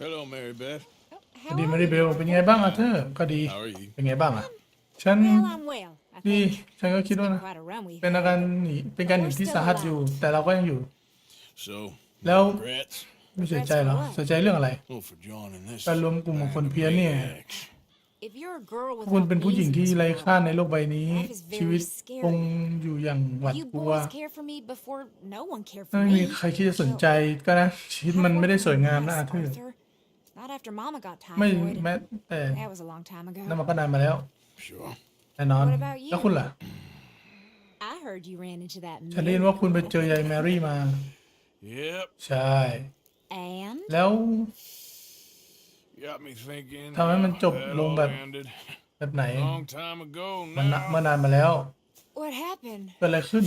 Hello, Mary Beth. สวัสดีมาริเบล เป็นไงบ้างอาเธอร์ก็ดี How are you? เป็นไงบ้างอะฉัน Well, I'm well. I ดี think. ฉันก็คิดว่านะ Quite a run we've เป็นอา had. การหนีเป็นการหนีที่สาหัสอยู่ แต่เราก็ยังอยู่ So, แล้ว regrets? ไม่เสียใจเหรอเสียใจเรื่องอะไร Oh, for joining this. การรวมกลุ่มของคนเพี้ยนเนี่ย ex. If you're a girl คุณ without เป็นผู้หญิง reason ที่ to ไร้ run, ค่าในโลกใบนี้ Life is very ชีวิต scary. คงอยู่อย่างหวาด You กลัว boys care for me before no one cared for ไม่มี me. ใครคิดจะสนใจก็นะ ชีวิตมันไม่ได้สวยงามนะอาเธอร์ Arthur. Not after Mama got ไม่ typhoid. แม้แต่ That was a long time นั่น ago. มันก็นานมาแล้ว Sure. แน่นอน What about you? แล้วคุณล่ะ I heard you ran into that ฉันได้ยินว่าคุณไปเจอยายแมรี่มา Yep. ใช่ And แล้ว Got me thinking. ทำให้มันจบ how ลง that แบบ all ended. แบบไหน Long time ago มันนะ now. เมื่อนานมาแล้ว what happened? เกิดอะไรขึ้น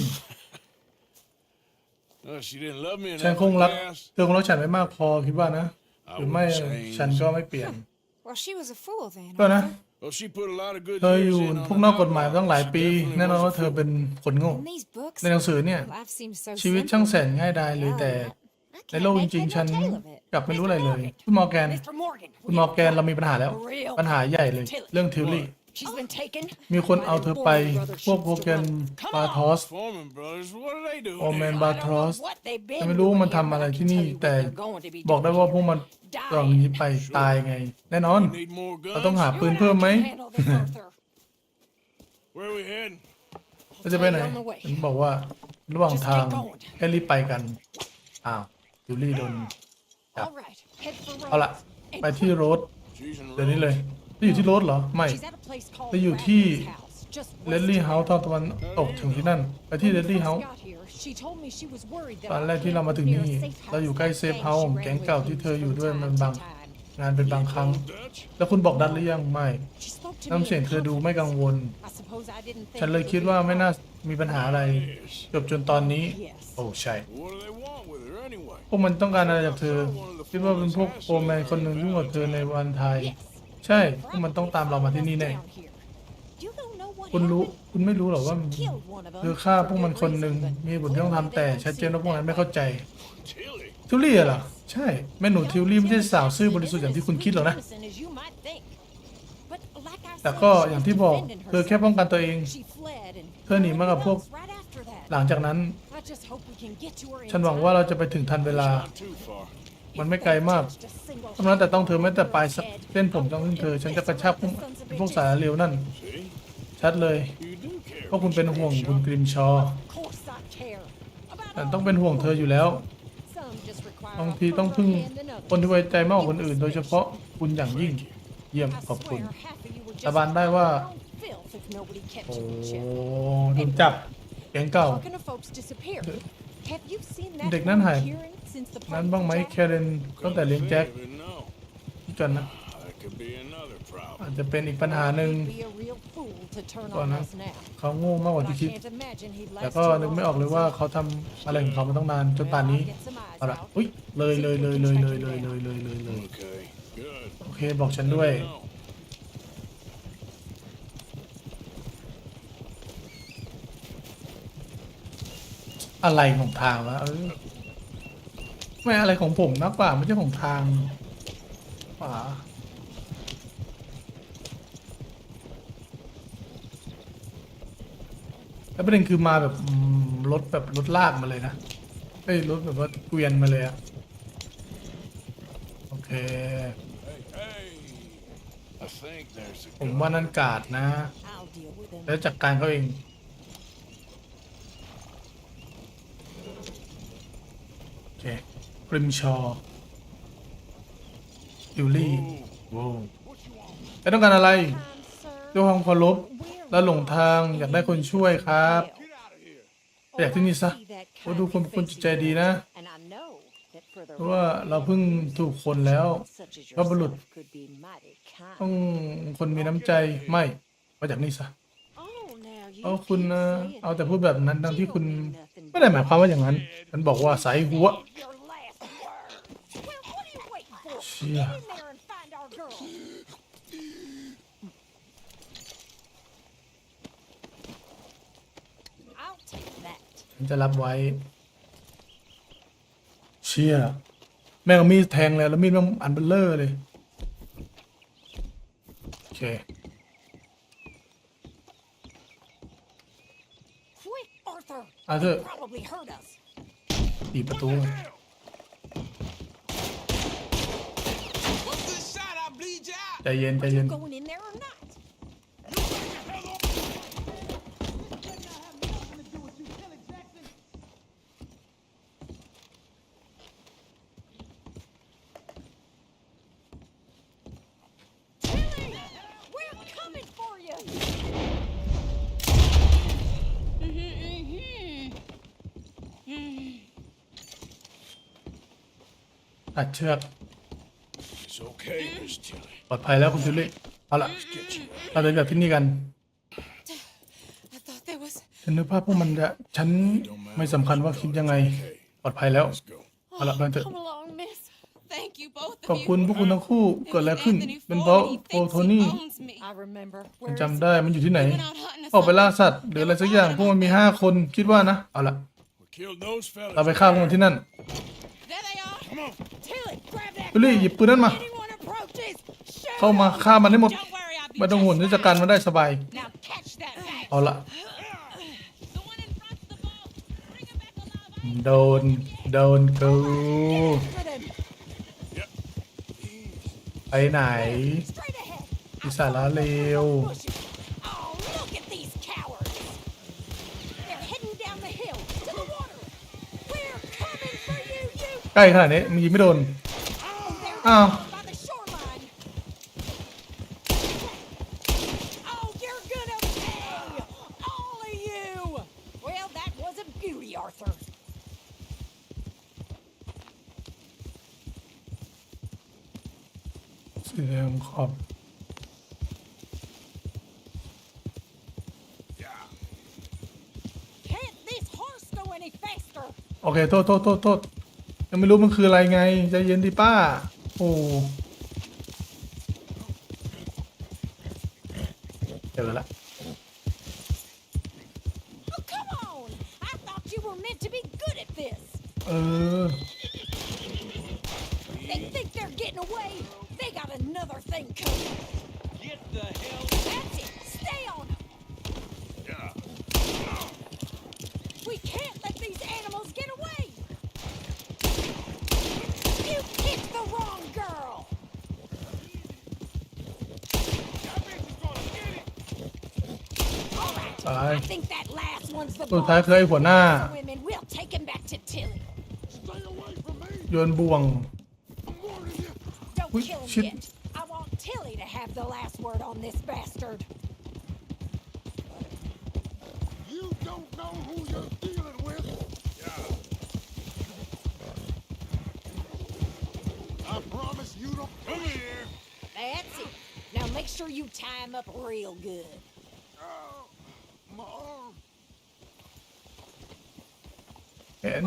Oh, she didn't love me ฉัน enough. คงรัก I guess. เธอคงรักฉันไม่มากพอคิดว่านะ I หรือไม่ wouldn't change. ฉันก็ไม่เปลี่ยน Well, she was a fool then. ก็นะ Arthur. Well, she put a lot of good เธอ years อยู่ in on พวก the นอกกฎหมาย outlook. ตั้งหลาย She ปี definitely แน่นอน was a ว่าเธอ fool. เป็นคนโง่ In these books, ในหนังสือเนี่ย life seems so ชีวิต simple. ช่างแสนง่ายดายเลย แต่ I ใน can't โลกจ make ริง head ๆ ฉัน nor tail of it. กลับไม่รู้อะไรเลย คุณมอร์แกน Mr. Morgan, คุณมอร์แกนเรามีปัญหาแล้ว ปัญหาใหญ่เลย เรื่องทิวลี่ she's been taken. มีคนเอาเธอไป พวกโปรแกรมบาทอส Foreman brothers, what do they do? โอแมน here? บา I ท don't อ know ส what they've แต่ been ไม่รู้ว่ามัน doing ทำอะไร here, but I ที่ can นี่ tell you แต่ what they're going to be บอกได้ doing ว่าพวก here. มันตอนนี้ไปตายไง แน่นอน Need more เราต้อง guns? หา You ปืน and I เพิ่มไหม can handle this, Arthur. Where are we heading? เราจะไปไหนฉันบอกว่าระหว่างทางแค่รีบไปกัน อ้าวทิวลี่โดน All right, head for เอาละ Rose. ไปที่โรถ She's in เดี๋ยวนี้เลย road. จะอยู่ที่โรถเหรอ ไม่ She's at a place called จะอยู่ที่ Bradley's house, just เล west ดลี่ of เฮาส์ here. ทางตะวันตกถึงที่นั่น ไปที่เลด When ลี่ we เฮา first ส์ got here, she told me she was worried that ตอน our แรกที่เรา camp มา was ถึง near นี่ a safe เราอยู่ house ใกล้ and เซฟ gang เฮาส์ของ she แก๊ง ran เก่า with ที่เธออยู่ from ด้วยมัน time บาง to time. งานเป็นบางครั้ง Dutch? แล้วคุณบอกดัดหรือยังไม่ She spoke to me น้ำเสียง in เธอดู confidence. ไม่กังวล I suppose I didn't think ฉันเลย it คิด would ว่า be ไม่ a น่า problem. มีปัญหาอะไร Yes. จบจนตอนนี้ Yes. โอ้ใช่ What do they want with her anyway? พวกมันต้องการอะไรจากเธอ คิดว่าเป็นพวกโฟร์แมนคนหนึ่งยุ่งกับเธอในวันไทย Yes. ใช่พวกมันต้องตามเรามาที่นี่แน่ Down here. You don't know what คุณรู้ happened? คุณไม่รู้หรอว่า She killed one of เธอ them ฆ่า for พวกมัน good คนหนึ่ง reason, but มีบุญที่ต้องทำแต่ clearly they ชัด don't เจนว่า see พวกนั้น it ไม่ that เข้าใจ Tilly. ทิวลี่อะเหรอ ใช่ แม่หนูทิวลี่ไม่ใช่สาวซื่อบริสุทธิ์อย่างที่คุณคิดหรอกนะ innocent as you might think. But like I แต่ said, ก็ she อย่าง was ที่บอก defending เธอแค่ herself. ป้องกันตัวเอง She fled and เธอหนีมากับพวก right after that. หลังจากนั้น I just hope we can get to her in ฉันหวัง time. ว่าเราจะไปถึงทันเวลา Not too far. มันไม่ไกลมาก Just a single เท่านั้นแต่ต้องเธอไม่แต่ปลายสักเส้นผมต้องเธอ ฉันจะกระชากพวกพวกสารเร็วนั่น See? ชัดเลย You do care. เพราะคุณเป็นห่วงคุณกริมชอ Of course I care. About แต่ all ต้องเป็นห่วงเธออยู่แล้ว Some just require บาง a ทีต้องพึ่ง firmer hand than others. คนที่ไว้ใจมากกว่าคนอื่น โดยเฉพาะคุณอย่างยิ่ง เยี่ยม I ขอบคุณ swear half of you were สา just บานได้ว่า your own filth if nobody kept โอ้ you in check. โดนจับแก๊งเก่า Talking of folks disappear. Have you seen that เด็กนั่นหาย one Kieran since the นั้น party บ้างไหม for แค Jack? เรนตั้งแต่เลี้ยงแจ็ค Never know. กันนะ That could be another problem. อาจจะเป็นอีกปัญหาหนึ่ง He'd be a real fool to turn ก่อน on นะ us now. เขาโง่มากกว่า But I ที่คิด can't imagine he'd แต่ last ก็ too นึก long ไม่ออกเลย on ว่า his เขา own. ทำอะไรของเขามาตั้งนานจนป่าน Well, นี้ I'll get some eyes เอาละ out. อุ้ยเลยเลยเลยเลยเลยเลยเลยเลยเลยเลย Okay. Good. โอเคบอกฉันด้วย อะไรของทางวะเออไม่อะไรของผมมากกว่าไม่ใช่ของทางขวาแล้วประเด็นคือมาแบบอืมรถแบบรถลากมาเลยนะเอ้ยรถแบบว่าเกวียนมาเลยอะโอเค Hey, hey. I think there's a ผม gun. ว่านั่นกาดนะ I'll deal with him. แล้วจัดการเขาเอง โอ เคปริมชอยูลี่ว้าวไม่ต้องการอะไร Time, sir. ด้วยความเคารพ We're และหลงทางอยากได้คนช่วยครับ well. ไปอยากที่นี่ซะ Oh, I see that โอ้ดูคน kindly คน face จิต of ใจดีนะ yours, and I know that for the เพราะว่าเราเพิ่งถูกคนแล้ว such as พระบุรุษ yourself could be mighty kind. ต้องคนมีน้ำใจไม่มาจากนี่ซะ Oh, now you เอาคุณ keep นะ saying เอาแต่พูดแบบนั้นทั้งที่คุณ You don't mean nothing ไม่ได้หมายความว่าอย่างนั้นฉันบอกว่าสายหัว Your last word. Well, what are you waiting for? เชี่ย Get in there and find our girl. I'll take that. ฉันจะรับไว้ เชี่ยแม่งเอามีดแทงเลยแล้วมีดมันอันเบลเลอร์เลย โอเค Quick, Arthur. Arthur. They probably heard us. ตีประตู What's this shot? I bleed you out. ใจเย็นใจเย็น Going in ตัดเชือก It's okay, Miss Tilly. ปลอดภัยแล้วคุณจูลี่เอาละเราเดินกลับที่นี่กัน I thought there was. ฉันนึกภาพพวกมันจะฉันไม่สำคัญว่าคิดยังไงปลอดภัยแล้ว Let's go. เอาละเดินเถอะ Come along, miss. Thank you both ขอบคุณพวกคุณทั้งคู่เกิดอะไรขึ้น เป็นเพราะโอโทนี่ I remember. ฉัน Where จำ is ได้มันอยู่ที่ไหน Went out hunting or ออกไปล่าสัตว์หรืออะไรสักอย่างพวกมันมีห้าคนคิดว่านะ เอาละ We killed those fellas. เราไปฆ่าพวกมันที่นั่น There ไปเรื่ยหยิบปืนนั่นมา เข้ามาฆ่ามันให้หมดไม่ต้องห่วงที่จัการมันได้สบายเอาละโดนโดนกูไปไหนอิสาระเร็ว Bushes. Oh, look at these cowards. They're heading down the hill to the water. We're coming for you, you. ใกล้ขนาดนี้มึงยิงไม่โดน Oh, they're Oh. down by the shoreline. Oh, you're gonna pay, all of you. Well, that was a beauty, Arthur. เสียงขอบ Can't this horse go any faster? โอเค โทษโทษโทษโทษ ยังไม่รู้มันคืออะไรไงใจเย็นดิป้า โอ้เจอละ Oh, come on! I thought you were meant to be good at this. เออ They think they're getting away. They got another thing coming. Get the hell. That's it. Stay on right. Bye. I think that last one's the สุดท้าย boss. คือไอ้หัวหน้า Women, we'll take him back to Tilly. Stay away from me. โยนบ่วง I'm warning you. Don't Wait, kill him shit. yet. I want Tilly to have the last word on this bastard. You don't know who you're dealing with. Yeah. I promise you don't come here. That's it. Now make sure you tie him up real good. Yet.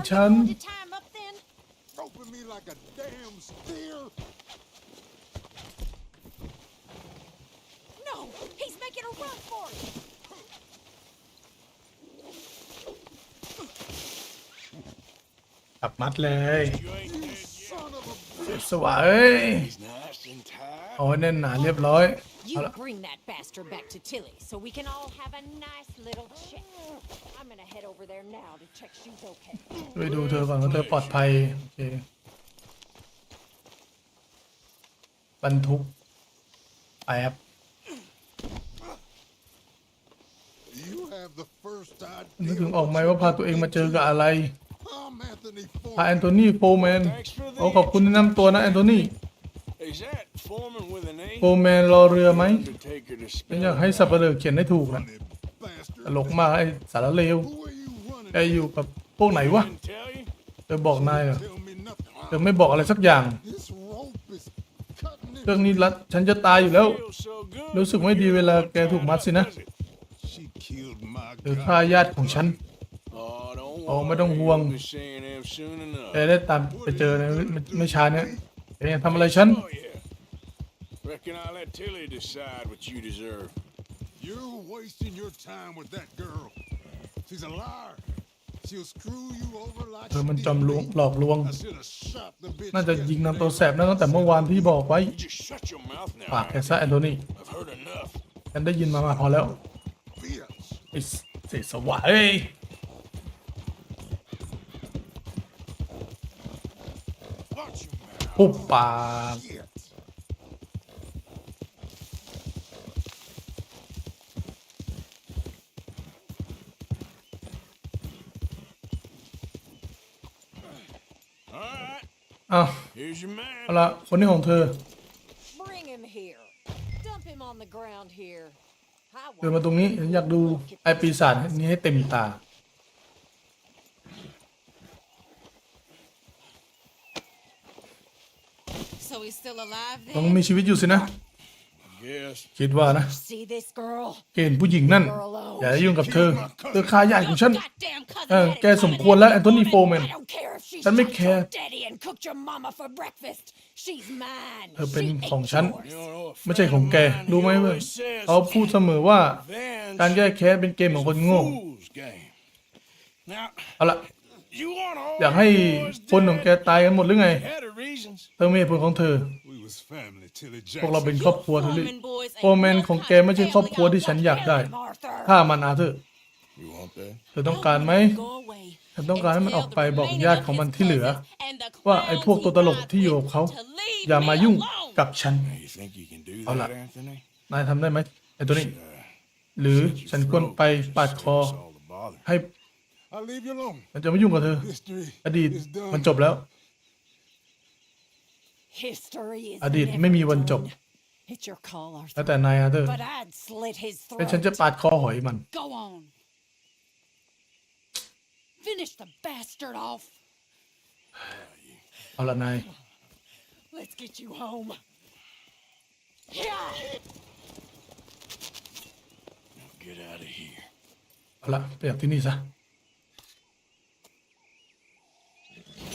Son of a เสียสวะเอ้ย He's nice and tight. เอาไว้แน่นหนาเรียบร้อย You Hold up. bring that bastard back to Tilly so we can all have a nice little chat. I'm gonna head over there now to check she's okay. ไปดูเธอก่อนว่าเธอปลอดภัยโอเคบรรทุกแอบ You have the first นึกถึง idea. ออกไหมว่าพาตัวเองมาเจอกับอะไร I'm Anthony พา Ford. แอนโทนีโฟร์แมน Thanks for โอ้ขอบคุณที่นำตัวนะแอนโทนี โฟร์แมนรอเรือไหม Undertaker to ฉัน spell อยากให้สับเปลือเขียนให้ถูกนะ Funny bastard. ตลกมากไอ้สารเลว Who are you running? แกอยู่กับพวกไหนวะ Didn't tell you? เธอบอกนายเหรอ Tell me nothing. เธอไม่บอกอะไรสักอย่าง This rope is cutting เรื่อง it. นี้รัดฉันจะตายอยู่แล้ว Feels so good รู้สึกไม่ดีเวลาแกถูกมัดสินะ does it? She killed my หรือฆ่าญาติของฉัน Oh, don't โอ้ไม่ต้องห่วง We'll be seeing him soon enough. แกได้ตามไปเจอในไม่ไม่ช้าเนี้ย แกยังทำอะไรฉัน Oh, yeah. Reckon I'll let Tilly decide what you deserve. You're wasting your time with that girl. She's a liar. she'll screw you over like เธอมัน she จอม did ลวง me. หลอกลวง I should have shot the bitch. น่าจะยิง yesterday. นำตัวแสบนั่นตั้งแต่เมื่อวานที่บอกไว้ You just shut your mouth now. ปากแกซะแอนโทนี I've heard enough. ฉันได้ยินมามาพอแล้ว Bitch. ไอ้เศษสวะเอ้ย your mouth. ปุบปาก Shit. All right, อ้าว here's your man. เอาละคนนี้ของเธอ Bring him here. Dump him on the ground here. I เดินมาตรงนี้ฉันอยากดูไอปีศาจนี้ให้เต็มตา So he's still alive ต้อง then? มีชีวิตอยู่สินะ Yes. คิดว่านะ See this girl? เกณฑ์ผู้หญิงนั่น อย่ายุ่งกับเธอ เธอค้าใหญ่ของฉัน Goddamn cousin เออ had it แกสมควรแล้วแอนโทนีโฟแมน I don't care if she ฉันไม่ shot แคร์ your daddy and cooked your mama for breakfast. She's mine. เธอเป็น She ของ ain't ฉัน yours. You know, a ไม่ใช่ friend ของ of แก mine, รู้ไหม he เพื่อน always says เขาพูดเสมอว่า revenge การแก้แค้นเป็นเกมของคนโง่ fool's game. Now, เอาละ you want all อยากให้คนของแกตายกันหมดหรือไง เธอไม่เหตุผลของเธอ พวกเราเป็นครอบครัวเธอลย Foreman boys โฟร์แมนของแกไม่ใช่ครอบครัวที่ฉันอยากได้ ถ้ามันอาเธอเธอต้องการไหมฉันต้องการให้มันออกไปบอกญาติของมันที่เหลือ ว่าไอ้พวกตัวตลกที่อยู่กับเขา อย่ามายุ่งกับฉัน You think you can do Hold that, up. Anthony? นายทำได้ไหมไอ้ตัวนี้ หรือฉันควรไปปาดคอให้ I'll leave you alone. มันจะไม่ยุ่งกับเธอ History อดีต is done. มันจบแล้ว History is อดีต never ไม่มีวันจบ done. It's your call, แล้ว Arthur. แต่นายอาเธอ But I'd slit his แต่ฉันจะ throat. ปาดคอหอยมัน Go on. Finish the bastard off. เอาละนาย Let's get you home. Yeah. Get out of here. เอาละไปจากที่นี่ซะ